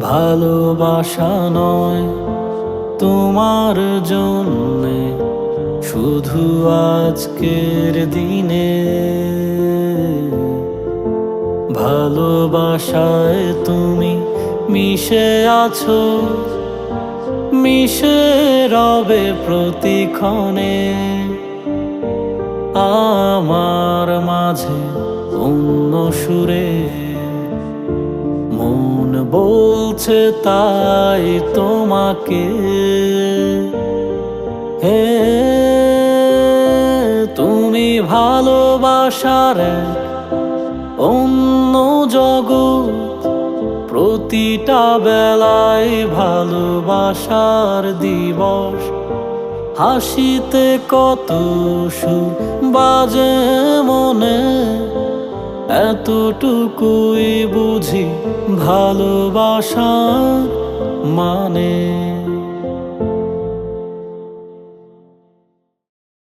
ভালোবাসা নয় তোমার জন্যে, শুধু আজকের দিনে। ভালোবাসায় তুমি মিশে আছো, মিশে রবে প্রতিক্ষণে। আমার মাঝে অন্য সুরে বলছে তাই তোমাকে। হে, তুমি ভালোবাসার অন্য জগৎ, প্রতিটা বেলায় ভালোবাসার দিবস। হাসিতে কত সুর বাজে এতটুকুই বুঝি ভালোবাসা মানে